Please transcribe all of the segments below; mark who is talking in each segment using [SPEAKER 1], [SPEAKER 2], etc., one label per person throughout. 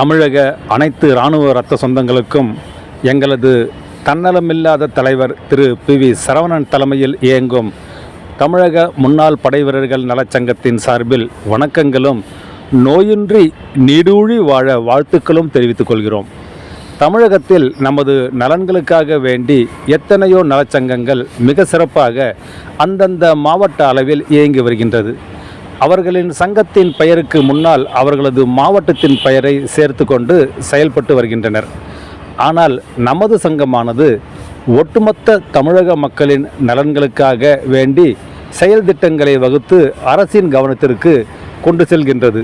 [SPEAKER 1] தமிழக அனைத்து இராணுவ இரத்த சொந்தங்களுக்கும் எங்களது தன்னலமில்லாத தலைவர் திரு பி வி சரவணன் தலைமையில் இயங்கும் தமிழக முன்னாள் படைவீரர்கள் நலச்சங்கத்தின் சார்பில் வணக்கங்களும் நோயின்றி நீடூழி வாழ வாழ்த்துக்களும் தெரிவித்துக் கொள்கிறோம். தமிழகத்தில் நமது நலன்களுக்காக வேண்டி எத்தனையோ நலச்சங்கங்கள் மிக சிறப்பாக அந்தந்த மாவட்ட அளவில் இயங்கி வருகின்றது. அவர்களின் சங்கத்தின் பெயருக்கு முன்னால் அவர்களது மாவட்டத்தின் பெயரை சேர்த்து கொண்டு செயல்பட்டு வருகின்றனர். ஆனால் நமது சங்கமானது ஒட்டுமொத்த தமிழக மக்களின் நலன்களுக்காக வேண்டி செயல் திட்டங்களை வகுத்து அரசின் கவனத்திற்கு கொண்டு செல்கின்றது.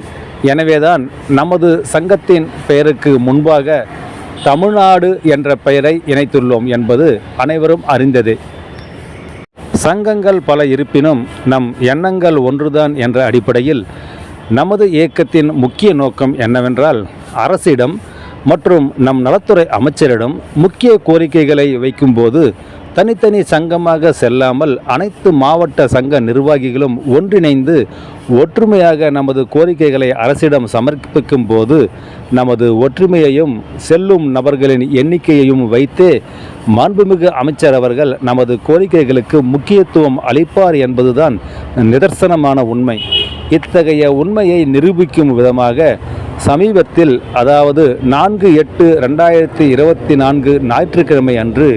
[SPEAKER 1] எனவேதான் நமது சங்கத்தின் பெயருக்கு முன்பாக தமிழ்நாடு என்ற பெயரை இணைத்துள்ளோம் என்பது அனைவரும் அறிந்ததே. சங்கங்கள் பல இருப்பினும் நம் எண்ணங்கள் ஒன்றுதான் என்ற அடிப்படையில் நமது இயக்கத்தின் முக்கிய நோக்கம் என்னவென்றால் அரசிடம் மற்றும் நம் நலத்துறை அமைச்சரிடம் முக்கிய கோரிக்கைகளை வைக்கும்போது தனித்தனி சங்கமாக செல்லாமல் அனைத்து மாவட்ட சங்க நிர்வாகிகளும் ஒன்றிணைந்து ஒற்றுமையாக நமது கோரிக்கைகளை அரசிடம் சமர்ப்பிக்கும் போது நமது ஒற்றுமையையும் செல்லும் நபர்களின் எண்ணிக்கையையும் வைத்தே மாண்புமிகு அமைச்சர் அவர்கள் நமது கோரிக்கைகளுக்கு முக்கியத்துவம் அளிப்பார் என்பதுதான் நிதர்சனமான உண்மை. இத்தகைய உண்மையை நிரூபிக்கும் விதமாக சமீபத்தில் அதாவது நான்கு எட்டு ரெண்டாயிரத்தி இருபத்தி நான்கு ஞாயிற்றுக்கிழமை அன்று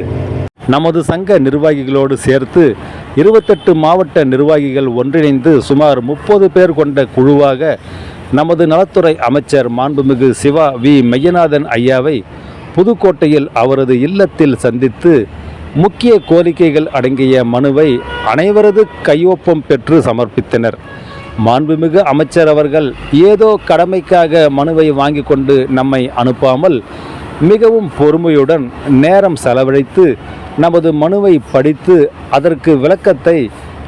[SPEAKER 1] நமது சங்க நிர்வாகிகளோடு சேர்த்து இருபத்தெட்டு மாவட்ட நிர்வாகிகள் ஒன்றிணைந்து சுமார் முப்பது பேர் கொண்ட குழுவாக நமது நலத்துறை அமைச்சர் மாண்புமிகு சிவா வி. மையநாதன் ஐயாவை புதுக்கோட்டையில் அவரது இல்லத்தில் சந்தித்து முக்கிய கோரிக்கைகள் அடங்கிய மனுவை அனைவரது கையொப்பம் பெற்று சமர்ப்பித்தனர். மாண்புமிகு அமைச்சர் அவர்கள் ஏதோ கடமைக்காக மனுவை வாங்கி கொண்டு நம்மை அனுப்பாமல் மிகவும் பொறுமையுடன் நேரம் செலவழித்து நமது மனுவை படித்து அதற்கு விளக்கத்தை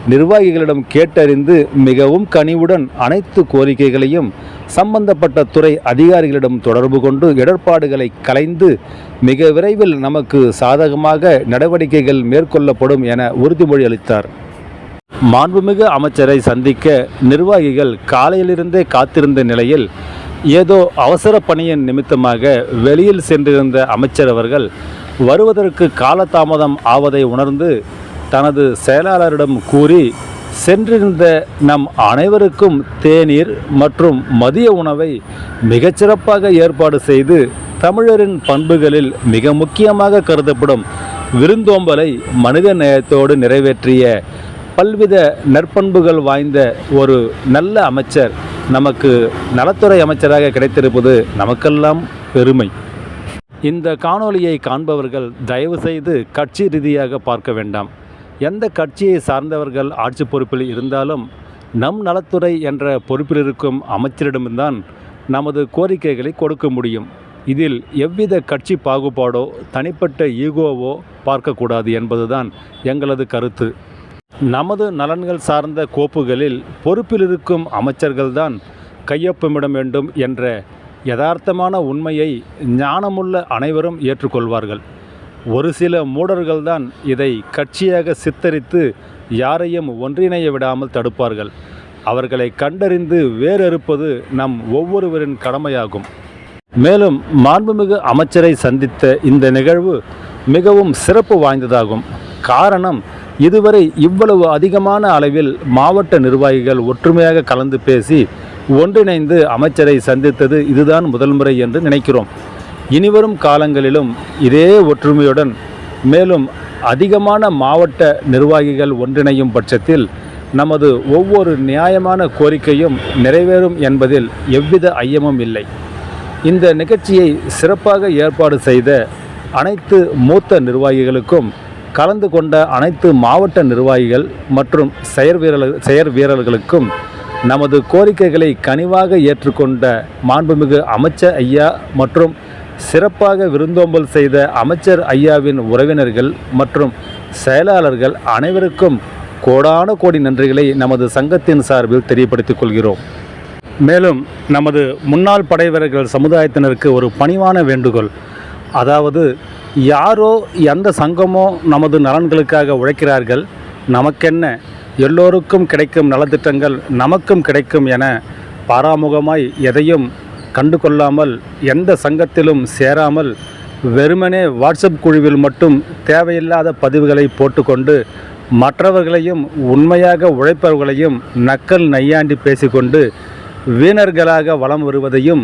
[SPEAKER 1] நிர்வாகிகளிடம் கேட்டறிந்து மிகவும் கனிவுடன் அனைத்து கோரிக்கைகளையும் சம்பந்தப்பட்ட துறை அதிகாரிகளிடம் தொடர்பு கொண்டு இடர்பாடுகளை கலைந்து மிக விரைவில் நமக்கு சாதகமாக நடவடிக்கைகள் மேற்கொள்ளப்படும் என உறுதிமொழி அளித்தார். மாண்புமிகு அமைச்சரை சந்திக்க நிர்வாகிகள் காலையிலிருந்தே காத்திருந்த நிலையில் ஏதோ அவசர பணியின் நிமித்தமாக வெளியில் சென்றிருந்த அமைச்சர் அவர்கள் வருவதற்கு காலதாமதம் ஆவதை உணர்ந்து தனது செயலாளரிடம் கூறி சென்றிருந்த நம் அனைவருக்கும் தேநீர் மற்றும் மதிய உணவை மிகச்சிறப்பாக ஏற்பாடு செய்து தமிழரின் பண்புகளில் மிக முக்கியமாக கருதப்படும் விருந்தோம்பலை மனித நேயத்தோடு நிறைவேற்றிய பல்வித நற்பண்புகள் வாய்ந்த ஒரு நல்ல அமைச்சர் நமக்கு நலத்துறை அமைச்சராக கிடைத்திருப்பது நமக்கெல்லாம் பெருமை. இந்த காணொளியை காண்பவர்கள் தயவு செய்து கட்சி ரீதியாக பார்க்க வேண்டாம். எந்த கட்சியை சார்ந்தவர்கள் ஆட்சி பொறுப்பில் இருந்தாலும் நம் நலத்துறை என்ற பொறுப்பில் இருக்கும் அமைச்சரிடம்தான் நமது கோரிக்கைகளை கொடுக்க முடியும். இதில் எவ்வித கட்சி பாகுபாடோ தனிப்பட்ட ஈகோவோ பார்க்கக்கூடாது என்பதுதான் எங்களது கருத்து. நமது நலன்கள் சார்ந்த கோப்புகளில் பொறுப்பில் இருக்கும் அமைச்சர்கள்தான் கையொப்பமிட வேண்டும் என்ற யதார்த்தமான உண்மையை ஞானமுள்ள அனைவரும் ஏற்றுக்கொள்வார்கள். ஒரு சில மூடர்கள்தான் இதை கட்சியாக சித்தரித்து யாரையும் ஒன்றிணைய விடாமல் தடுப்பார்கள். அவர்களை கண்டறிந்து வேறறுப்பது நம் ஒவ்வொருவரின் கடமையாகும். மேலும் மாண்புமிகு அமைச்சரை சந்தித்த இந்த நிகழ்வு மிகவும் சிறப்பு வாய்ந்ததாகும். காரணம் இதுவரை இவ்வளவு அதிகமான அளவில் மாவட்ட நிர்வாகிகள் ஒற்றுமையாக கலந்து பேசி ஒன்றிணைந்து அமைச்சரை சந்தித்தது இதுதான் முதல் முறை என்று நினைக்கிறோம். இனிவரும் காலங்களிலும் இதே ஒற்றுமையுடன் மேலும் அதிகமான மாவட்ட நிர்வாகிகள் ஒன்றிணையும் பட்சத்தில் நமது ஒவ்வொரு நியாயமான கோரிக்கையும் நிறைவேறும் என்பதில் எவ்வித ஐயமும் இல்லை. இந்த நிகழ்ச்சியை சிறப்பாக ஏற்பாடு செய்த அனைத்து மூத்த நிர்வாகிகளுக்கும் கலந்து கொண்ட அனைத்து மாவட்ட நிர்வாகிகள் மற்றும் செயற் வீரர்கள் செயற் வீரர்களுக்கும் நமது கோரிக்கைகளை கனிவாக ஏற்றுக்கொண்ட மாண்புமிகு அமைச்சர் ஐயா மற்றும் சிறப்பாக விருந்தோம்பல் செய்த அமைச்சர் ஐயாவின் உறவினர்கள் மற்றும் செயலாளர்கள் அனைவருக்கும் கோடான கோடி நன்றிகளை நமது சங்கத்தின் சார்பில் தெரியப்படுத்திக் கொள்கிறோம். மேலும் நமது முன்னாள் படைவீரர்கள் சமுதாயத்தினருக்கு ஒரு பணிவான வேண்டுகோள். அதாவது யாரோ எந்த சங்கமோ நமது நலன்களுக்காக உழைக்கிறார்கள் நமக்கென்ன? எல்லோருக்கும் கிடைக்கும் நலத்திட்டங்கள் நமக்கும் கிடைக்கும் என பாராமுகமாய் எதையும் கண்டு கொள்ளாமல் எந்த சங்கத்திலும் சேராமல் வெறுமனே வாட்ஸ்அப் குழுவில் மட்டும் தேவையில்லாத பதிவுகளை போட்டுக்கொண்டு மற்றவர்களையும் உண்மையாக உழைப்பவர்களையும் நக்கல் நையாண்டி பேசிக்கொண்டு வீணர்களாக வலம் வருவதையும்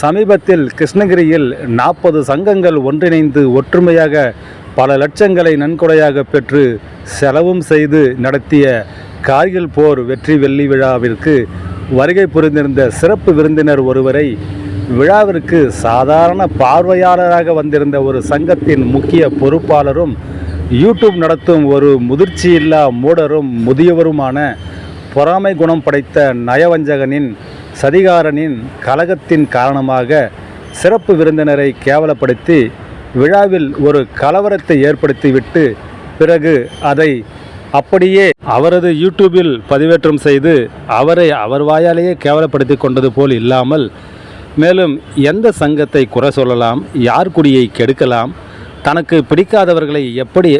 [SPEAKER 1] சமீபத்தில் கிருஷ்ணகிரியில் நாற்பது சங்கங்கள் ஒன்றிணைந்து ஒற்றுமையாக பல லட்சங்களை நன்கொடையாக பெற்று செலவும் செய்து நடத்திய கார்கில் போர் வெற்றி வெள்ளி விழாவிற்கு வருகை புரிந்திருந்த சிறப்பு விருந்தினர் ஒருவரை விழாவிற்கு சாதாரண பார்வையாளராக வந்திருந்த ஒரு சங்கத்தின் முக்கிய பொறுப்பாளரும் யூடியூப் நடத்தும் ஒரு முதிர்ச்சியில்லா மூடரும் முதியவருமான பொறாமை குணம் படைத்த நயவஞ்சகனின் சதிகாரனின் கலகத்தின் காரணமாக சிறப்பு விருந்தினரை கேவலப்படுத்தி விழாவில் ஒரு கலவரத்தை ஏற்படுத்திவிட்டு பிறகு அதை அப்படியே அவரது யூடியூபில் பதிவேற்றம் செய்து அவரை அவர் வாயாலேயே கேவலப்படுத்தி கொண்டது போல் இல்லாமல் மேலும் எந்த சங்கத்தை குறை சொல்லலாம் யார் குடியை கெடுக்கலாம் தனக்கு பிடிக்காதவர்களை எப்படி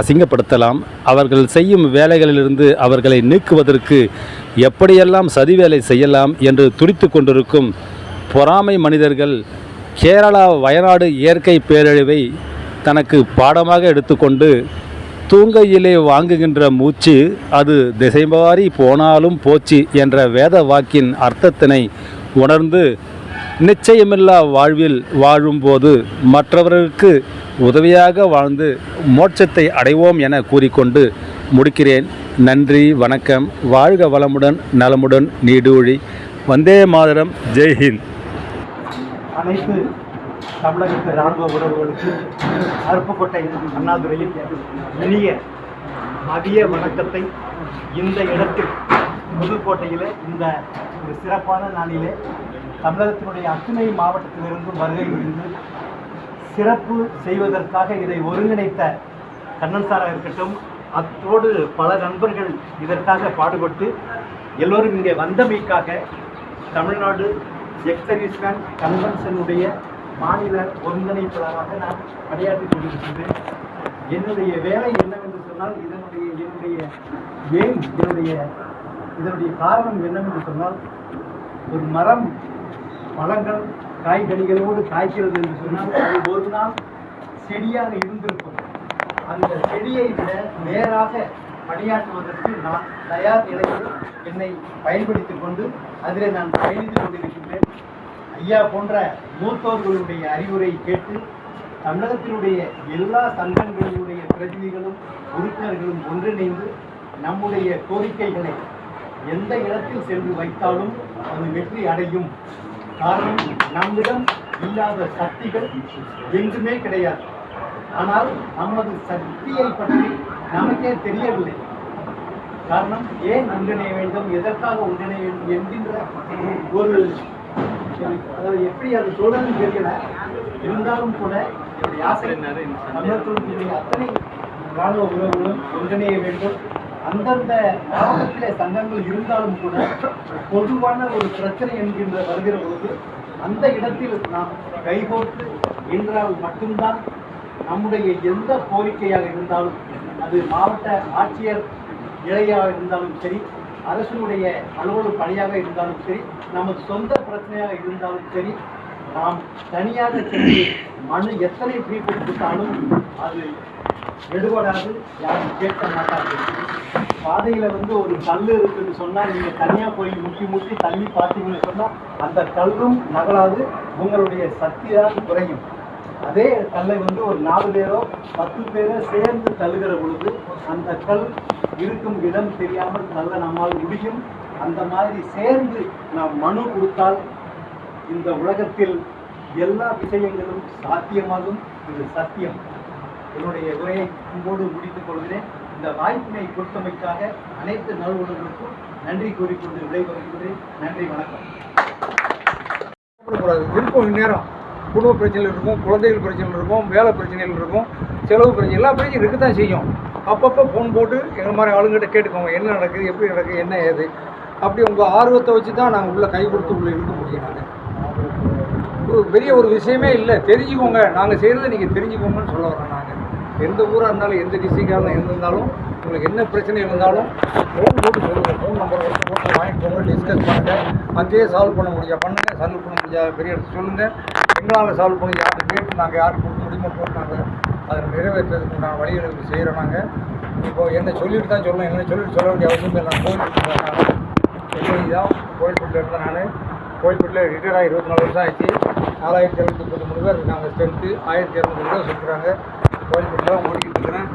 [SPEAKER 1] அசிங்கப்படுத்தலாம் அவர்கள் செய்யும் வேலைகளிலிருந்து அவர்களை நீக்குவதற்கு எப்படியெல்லாம் சதி வேலை செய்யலாம் என்று துடித்து கொண்டிருக்கும் பொறாமை மனிதர்கள் கேரளா வயநாடு இயற்கை பேரழிவை தனக்கு பாடமாக எடுத்துக்கொண்டு தூங்கையிலே வாங்குகின்ற மூச்சு அது திசைமாறி போனாலும் போச்சு என்ற வேத வாக்கின் அர்த்தத்தினை உணர்ந்து நிச்சயமில்லா வாழ்வில் வாழும்போது மற்றவர்களுக்கு உதவியாக வாழ்ந்து மோட்சத்தை அடைவோம் என கூறிக்கொண்டு முடிக்கிறேன். நன்றி வணக்கம். வாழ்க வளமுடன் நலமுடன் நீடூழி. வந்தே மாதரம். ஜெய்ஹிந்த்
[SPEAKER 2] அனைத்து தமிழகத்து இராணுவ உறவுகளுக்கு அருப்புக்கோட்டை அண்ணாதுரையில் இனிய மதிய வணக்கத்தை இந்த இடத்தில் புதுக்கோட்டையில் இந்த ஒரு சிறப்பான நாளிலே தமிழகத்தினுடைய அத்துணை மாவட்டத்திலிருந்தும் வருகை புரிந்து சிறப்பு செய்வதற்காக இதை ஒருங்கிணைத்த கண்ணன் சாராக இருக்கட்டும் அத்தோடு பல நண்பர்கள் இதற்காக பாடுபட்டு எல்லோரும் இங்கே வந்தமைக்காக தமிழ்நாடு எக்ஸர்வீஸ்மேன் கன்வென்ஷனுடைய மாநில ஒருங்கிணைப்பாளராக நான் பணியாற்றிக் கொண்டிருக்கின்றேன். என்னுடைய வேலை என்னவென்று சொன்னால் இதனுடைய என்னுடைய ஏன் இதனுடைய இதனுடைய காரணம் என்னவென்று சொன்னால் ஒரு மரம் பழங்கள் காய்கனிகளோடு காய்க்கிறது என்று சொன்னால் அது ஒரு நாள் செடியாக இருந்திருக்கும். அந்த செடியை விட நேராக பணியாற்றுவதற்கு நான் தயார் நிலையில் என்னை பயன்படுத்திக் கொண்டு அதிலே நான் பயணித்துக் கொண்டிருக்கிறேன் ஐயா போன்ற மூத்தோர்களுடைய அறிவுரை கேட்டு தமிழகத்தினுடைய எல்லா சங்கங்களினுடைய பிரதிநிதிகளும் உறுப்பினர்களும் ஒன்றிணைந்து நம்முடைய கோரிக்கைகளை எந்த இடத்தில் சென்று வைத்தாலும் அது வெற்றி அடையும். காரணம் நம்மிடம் இல்லாத சக்திகள் எங்குமே கிடையாது. ஆனால் நமது சக்தியை பற்றி நமக்கே தெரியவில்லை. காரணம் ஏன் ஒன்றிணைய வேண்டும் எதற்காக ஒன்றிணைய வேண்டும் என்கின்ற ஒரு அதாவது எப்படி அது சொல்றதுன்னு தெரியல. இருந்தாலும் கூட என்னுடைய ஆசை தமிழகத்தினுடைய அத்தனை ராணுவ உறவுகளும் ஒன்றிணைய வேண்டும். அந்தந்த மாவட்டத்திலே சங்கங்கள் இருந்தாலும் கூட பொதுவான ஒரு பிரச்சனை என்கின்ற வருகிற பொழுது அந்த இடத்தில் நாம் கைகோர்த்து என்றால் மட்டும்தான் நம்முடைய எந்த கோரிக்கையாக இருந்தாலும் அது மாவட்ட ஆட்சியர் நிலையாக இருந்தாலும் சரி அரசினுடைய அலுவலர் பணியாக இருந்தாலும் சரி நமது சொந்த பிரச்சனையாக இருந்தாலும் சரி நாம் தனியாக சென்று மனு எத்தனை ஃப்ரீ கொடுத்தாலும் அது எடுபடாது யாரும் கேட்க மாட்டார்கள். பாதையில் வந்து ஒரு கல் இருக்குன்னு சொன்னால் நீங்கள் தனியாக போய் முட்டி முட்டி தள்ளி பார்த்தீங்கன்னு சொன்னால் அந்த கல்லும் நகலாது உங்களுடைய சக்தி தான் குறையும். அதே கல்லை வந்து ஒரு நாலு பேரோ பத்து பேரோ சேர்ந்து தள்ளுகிற பொழுது அந்த கல் இருக்கும் இடம் தெரியாமல் தள்ள நம்மால் முடியும். அந்த மாதிரி சேர்ந்து நாம் மனு கொடுத்தால் இந்த உலகத்தில் எல்லா விஷயங்களும் சாத்தியமாகும். இது சத்தியம். என்னுடைய உரையை அன்போடு முடித்துக் கொள்கிறேன். இந்த வாய்ப்பினை கொடுத்தமைக்காக அனைத்து நல்வுணர்களுக்கும் நன்றி கூறிக்கொண்டு விடைபெறுகிறேன். நன்றி வணக்கம்.
[SPEAKER 3] கூடாது இருக்கும் நேரம் குடும்ப பிரச்சனைகள் இருக்கும் குழந்தைகள் பிரச்சனைகள் இருக்கும் வேலை பிரச்சனைகள் இருக்கும் செலவு பிரச்சனை எல்லா பிரச்சனையும் இருக்க தான் செய்யும். அப்பப்போ ஃபோன் போட்டு எங்கள் மாதிரி ஆளுங்கிட்ட கேட்டுக்கோங்க என்ன நடக்குது எப்படி நடக்குது என்ன ஏது? அப்படி உங்கள் ஆர்வத்தை வச்சு தான் நாங்கள் உள்ளே கை கொடுத்து உள்ளே இருக்க முடியும் நாங்கள் ஒரு பெரிய ஒரு விஷயமே இல்லை. தெரிஞ்சுக்கோங்க. நாங்கள் செய்கிறத நீங்கள் தெரிஞ்சுக்கோங்கன்னு சொல்ல வரோம் நாங்கள் எந்த ஊராக இருந்தாலும் எந்த டிஸ்ட்ரிக்டாக இருந்தாலும் எந்த இருந்தாலும் உங்களுக்கு என்ன பிரச்சனை இருந்தாலும் ஃபோன் போட்டு சொல்லுங்கள் ஃபோன் நம்பர் கொடுத்து போட்டு வாங்கிட்டு போங்க டிஸ்கஸ் பண்ணுங்கள் அங்கேயே சால்வ் பண்ண முடியாது பண்ணுங்கள் சால்வ் பண்ண முடியாது பெரிய இடத்துல சொல்லுங்கள் எங்களால் சால்வ் பண்ணி யார்கிட்ட கேட்டு நாங்கள் யாருக்கு கொடுக்க முடியுமோ போட்டாங்க அதை நிறைவேற்றுறதுக்கு உண்டான வழிகளுக்கு செய்கிறோம் நாங்கள் இப்போ என்ன சொல்லிட்டு தான் சொல்லணும் என்ன சொல்லிட்டு சொல்ல வேண்டிய அவசியம் இல்லை. நான் கோயிலுக்கு எப்படி கோயில்பட்டில் இருந்தேன் நான். கோயில்பட்டில் ரிட்டையர் ஆகி இருபத்தி நாலு வருஷம் ஆயிடுச்சு. நாலாயிரத்தி இரநூத்தி முப்பத்தி மூணு பேர் இருக்காங்க ஸ்ட்ரென்த்து ஆயிரத்தி இரநூத்தி பேர் சொல்கிறாங்க கோயில்பட்டில் ஓடிக்கிட்டு இருக்கிறேன்.